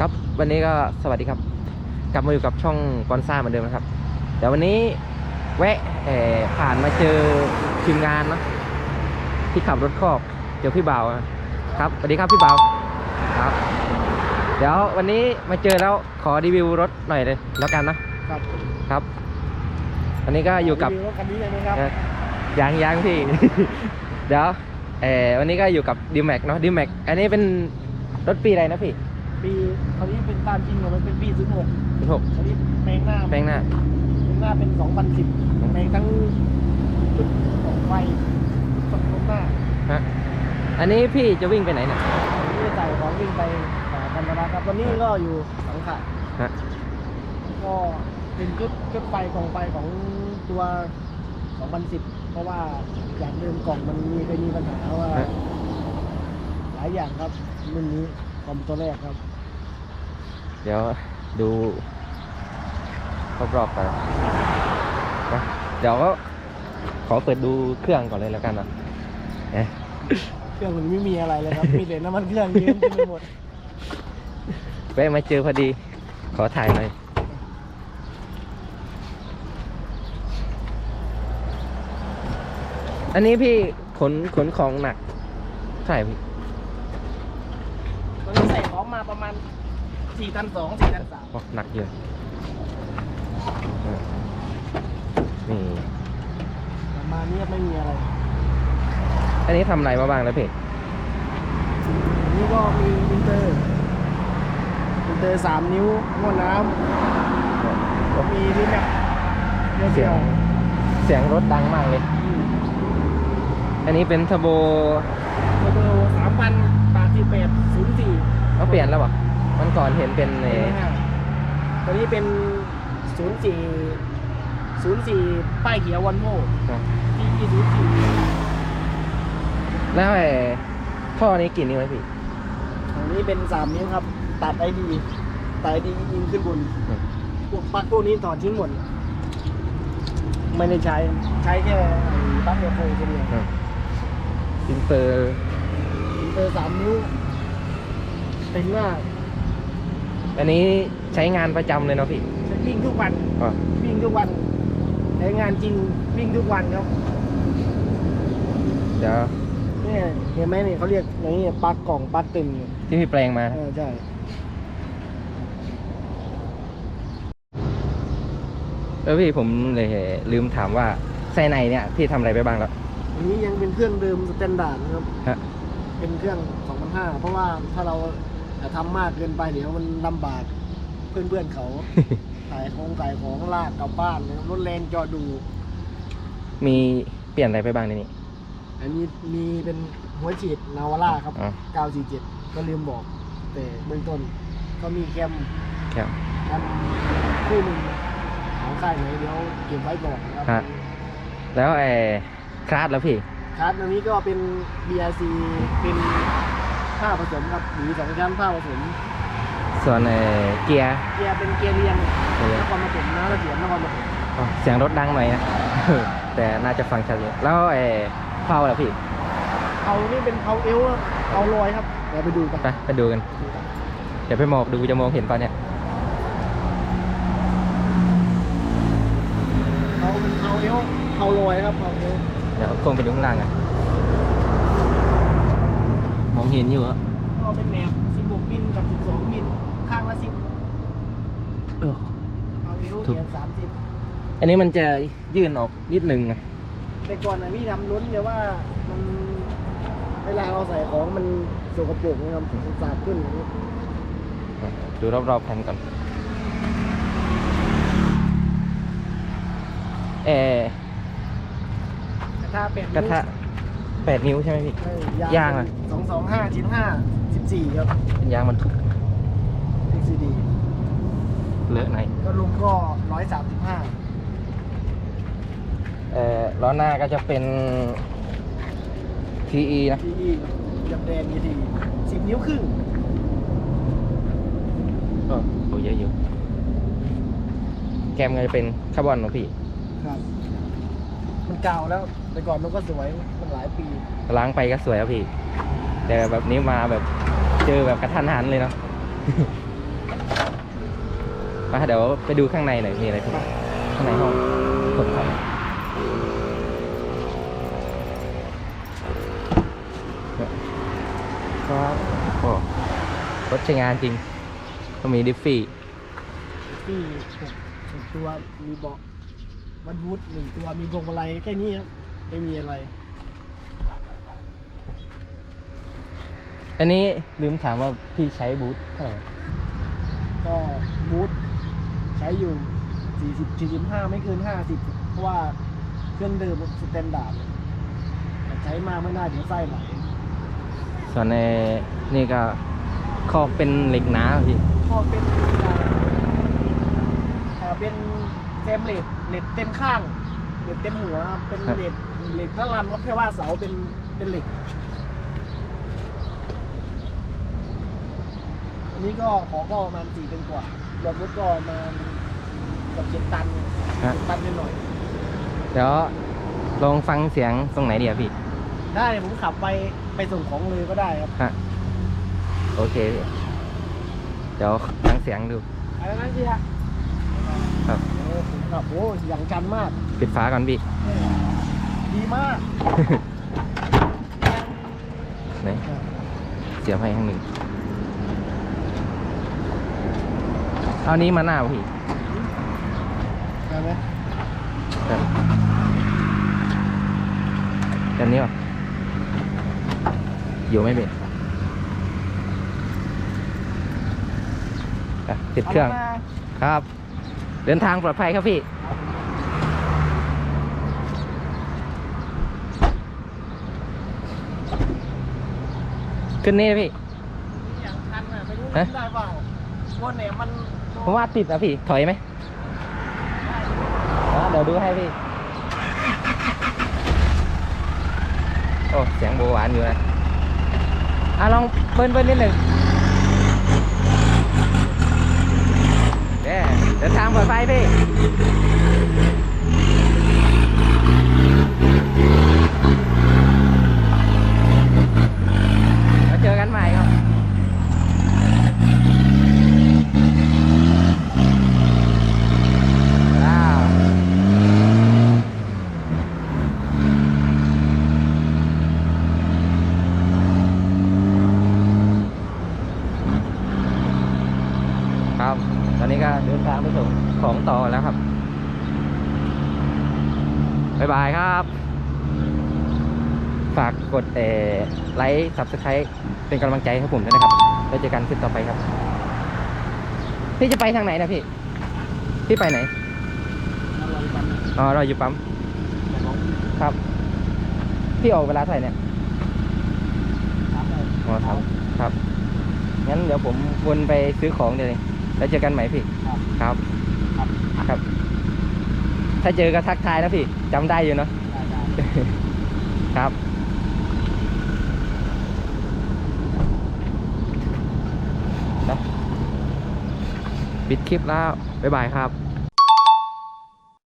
ครับวันนี้ก็สวัสดีครับ กลับมาอยู่กับช่องกอนซ่าเหมือนเดิมนะครับเดี๋ยววันนี้แวะเอ่อผ่านมาเจอทีมงานเนาะที่ขับรถคอกเจอพี่เบาครับสวัสดีครับพี่เบาครับ เดี๋ยววันนี้มาเจอแล้วขอรีวิวรถหน่อยเลยแล้วกันนะครับครับวันนี้ก็อยู่กับรีวิวรถคันนี้เลยนะครับเอ่อยังยังพี่ เดี๋ยวเออวันนี้ก็อยู่กับดิแม็กเนาะดิแม็กอันนี้เป็นรถปีอะไรนะพี่ ปีคันนี้เป็นตามจริงของมันเป็นปี06สิบหกคันนี้แปลงหน้าแปลงหน้าแปลงหน้าเป็น2010แปลงทั้งชุดของไฟชุดของหน้าฮะอันนี้พี่จะวิ่งไปไหนเนี่ยที่ใส่ของวิ่งไปหากันนะครับตอนนี้ก็อยู่สังขะฮะก็เป็นชุดชุดไฟกล่องไฟของตัว 2010 เพราะว่าอย่างเดิมกล่องมันมีเคยมีปัญหาว่าฮะหลายอย่างครับรุ่นนี้คอมตัวแรกครับ เดี๋ยวดูรอบๆกันนะเดี๋ยวก็ขอเปิดดูเครื่องก่อนเลยแล้วกันเนาะเอ๊ะเครื่องมันไม่มีอะไรเลยครับ มีแต่น้ำมันเครื่องเยิ้มเต็มไปหมดแวะมาเจอพอดี ขอถ่ายหน่อยอันนี้พี่ขนขนของหนักใช่พี่ตอนนี้ใส่ของมาประมาณ 4ตัน2 4ตันโอ้หนักเยอะนี่3ประมาณนี้ไม่มีอะไร อันนี้ทำอะไรมาบ้างแล้วพี่อันนี้ก็มีอินเตอร์อินเตอร์3นิ้วหม้อน้ำก็มีนี่แบบเดียวเสีเดียยงวเสียงรถดังมากเลย อันนี้เป็นเทอร์โบโมโตสามพันบาทที่แปดศูนย์สี่เขาเปลี่ยนแล้วเปล่ะ มันก่อนเห็นเป็นเออตัวนี้เป็นศูนย์สี่ศูนย์สี่ป้ายเขียววันโม่ที่ศูนย์สี่แล้วไอ้ท่อนี้กี่นิ้วไหมพี่อันนี้เป็นสามนิ้วครับ ตัดไอดีตัดไอดียิงขึ้นบนอืม พวกปลั๊กพวกนี้ถอดทิ้งหมด ไม่ได้ใช้ ใช้แค่ไอ้ปลั๊กเดียวโฟคนเดียวอินเตอร์อินเตอร์สามนิ้ว เป็นมาก อันนี้ใช้งานประจำเลยเนาะพี่ใช้วิ่งทุกวันอ๋อวิ่งทุกวันใช้งานจริงวิ่งทุกวันครับเดี๋ยวเนี่ยเห็นไหมเนี่ยเขาเรียกอย่างนี้ปลั๊กกล่องปลั๊กตึงเนี่ยที่พี่แปลงมาเออใช่แล้วพี่ผมเลยลืมถามว่าไส้ในเนี่ยพี่ทำอะไรไปบ้างแล้ว อันนี้ยังเป็นเครื่องเดิมสแตนดาร์ดนะครับฮะ เป็นเครื่อง2005เพราะว่าถ้าเรา จะทำมากเกินไปเดี๋ยวมันลำบากเพื่อนๆเขาขายของขายของลากกลับบ้านนะครับรถแรงจอดู มีเปลี่ยนอะไรไปบ้างในนี้ อันนี้มีเป็นหัวฉีดนาวาร่าครับ อ๋อ 947 ก็ลืมบอก แต่เบื้องต้นก็มีแคมครับแคมคู่หนึ่งของค่ายไหนเดี๋ยวเก็บไว้ก่อนคฮะรับแล้วไอ้คลาสแล้วพี่ครับอันนี้ก็เป็น BRC เป็น ผ้าผสมครับหรือสองชั้นผ้าผสมส่วนไอ้เกียร์ เกียร์เป็นเกียร์เรียงเกียร์ นครปฐมนะระเบียบนครปฐมอ๋อเสียงรถดังหน่อยนะ แต่น่าจะฟังชัดอยู่แล้วไอ้เผาแล้วพี่เอานี่เป็นเอาเอวอะเอาลอยครับเดี๋ยวไปดูกันไปไปดูกัน เดี๋ยวไปมองดูจะมองเห็นป่ะเนี่ยเอาเป็นเอาเอวเอาลอยครับเอาเอวเดี๋ยวคงไปดูข้างล่างอะ มองเห็นอยู่อะเอาเป็นแหนบ16มิลกับ 12มิลข้างละ10เออ เอาเอวถูก เขียน30อันนี้มันจะยื่นออกนิดนึงอะแต่ก่อนนะพี่ทำลุ้นแต่ว่ามันเวลาเราใส่ของมันสกปรกนะครับมันสาดขึ้นอย่างนี้ดูรอบๆแผ่นก่อนเออ กระทะเป็ดกระทะ แปดนิ้วใช่ไหมพี่เออยางอะ สองสองห้าชิ้นห้าสิบสี่ครับเป็นยางมันทุก XCD เลอะไหนก็รวมก็ร้อยสามสิบห้าเอ่อล้อหน้าก็จะเป็น TE นะ ทีอียับแดงยีทีสิบนิ้วครึ่งเออโหเยอะอยู่ แกมก็จะเป็นคาร์บอนของพี่ ครับ มันเก่าแล้ว แต่ก่อนมันก็สวยมันหลายปี ล้างไปก็สวยครับพี่ แต่แบบนี้มาแบบเจอแบบกระทันหันเลยเนาะ มาเดี๋ยวไปดูข้างในหน่อยมีอะไรบ้างข้างในห้องกดครับครับโอ้รถใช้งานจริง ก็มีดิฟฟี่ที่หกหกตัวมีเบาะบรรทุกหนึ่งตัวมีพวงมาลัยแค่นี้ครับ ไม่มีอะไร อันนี้ลืมถามว่าพี่ใช้บูทเท่าไหร่ก็บูทใช้อยู่ 40 45 ไม่เกิน 50 เพราะว่าเครื่องเดิมสแตนดาร์ดแต่ใช้มากไม่น่าเดี๋ยวไส้ไหลส่วนในนี่ก็คอกเป็นเหล็กหนาพี่ข้อเป็นอ่าอ่าเป็นเฟรมเลดเลดเต็มข้างเลดเต็มหัวครับเป็นเลด เลดพระรันก็แค่ว่าเสาเป็นเป็นเหล็ก อันนี้ก็ของก็ประมาณสี่ตันกว่ารวมรถก็ประมาณเกับเจ็ดตันฮะ เจ็ดตันนิดหน่อย เดี๋ยวลองฟังเสียงตรงไหนดีอะพี่ ได้ผมขับไปไปส่งของเลยก็ได้ครับ ฮะ โอเคพี่เดี๋ยวฟังเสียงดู อะไรนะพี่ฮะครับ โอ้ผมขับโอ้อย่างจันมาก ปิดฝาก่อนพี่ ดีมากไหนเสียบให้ข้างหนึ่งเอานี้มาหน้าพี่ใช่ไหมแบบแบบนี้ป่ะอยู่ไหม่เบ็ดอะติดเครื่องามาครับ เดินทางปลอดภัยครับพี่ ขึ้นนี่นะพี่อย่างคันอะไม่รู้ฮะได้เปล่าว่าเนี่ยมันผมว่าติดนะพี่ ถอยไหมอะเดี๋ยวดูให้พี่ โอ้เสียงโบหวานอยู่นะอะลองเบิ้ลเบิ้ลนิดหนึ่งเด้เดินทางปลอดภัยพี่ แล้วเจอกันใหม่ครับ ว้าวครับ ตอนนี้ก็เดินทางไปส่งของต่อแล้วครับบ๊ายบายครับ ฝากกดเอ่อไลค์ subscribe เป็นกำลังใจให้ผมด้วยนะครับ แล้วเจอกันคลิปต่อไปครับ พี่จะไปทางไหนนะพี่ พี่ไปไหนอร่อยปันนะอ๋อเราอยู่ปั๊ม ครับ พี่ออกเวลาเท่าไหร่เนี่ยอ๋อครับ ครับ งั้นเดี๋ยวผมวนไปซื้อของเดี๋ยวนี้ แล้วเจอกันใหม่พี่ครับครับครับ ครับ ถ้าเจอก็ทักทายนะพี่จำได้อยู่เนาะได้ได้ครับนะปิดคลิปแล้ว บ๊ายบายครับ